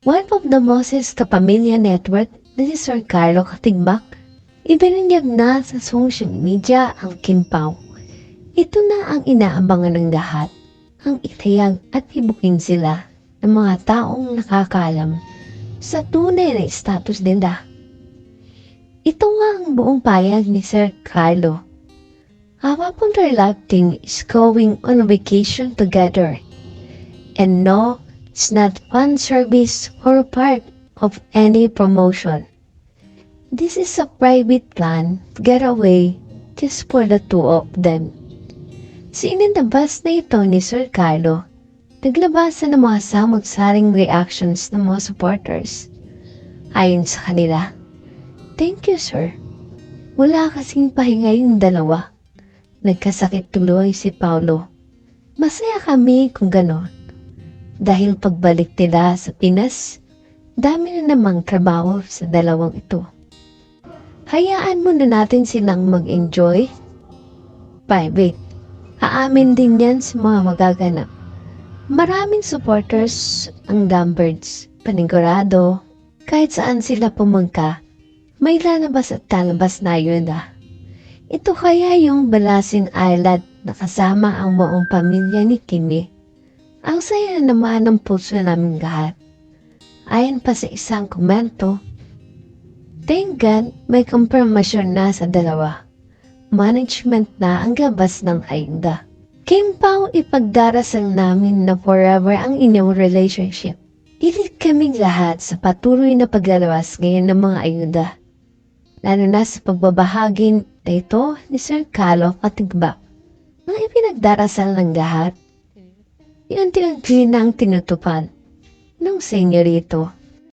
One of the Moses Kapamilya Network na si Sir Carlo Katigbak, ibinanyag na sa social media ang Kimpaw. Ito na ang inaabangan ng lahat, ang itayag at ibukin sila ng mga taong nakakalam sa tunay na status nila. Ito nga ang buong payag ni Sir Carlo. Our Punterlapting is going on vacation together. And no, it's not fan service or part of any promotion. This is a private plan to get away just for the two of them. Sinindabas na ito ni Sir Carlo. Naglabasan ng mga samot-saring reactions ng mga supporters. Ayon sa kanila, Thank you, sir. Wala kasing pahinga yung dalawa. Nagkasakit tuloy si Paulo. Masaya kami kung ganon. Dahil pagbalik nila sa Pinas, dami na namang trabaho sa dalawang ito. Hayaan muna natin silang mag-enjoy. Private. Aamin din yan sa mga magaganap. Maraming supporters ang Dumbirds. Panigurado, kahit saan sila pumunta, may lalabas at talabas na yun ah. Ito kaya yung Balasing Island na kasama ang buong pamilya ni Kimi. Ang saya naman ng puso namin lahat. Ayon pa sa isang komento, Thank God, may confirmation na sa dalawa. Management na ang gabas ng ayuda. Kim Pao ipagdarasal namin na forever ang inyong relationship. Ilit kaming lahat sa patuloy na paglalawas ngayon ng mga ayuda. Lalo na sa pagbabahagi na ito ni Sir Carlo Katigbak. Ang ipinagdarasal ng lahat, unti-unti nang tinutupad ng senyorito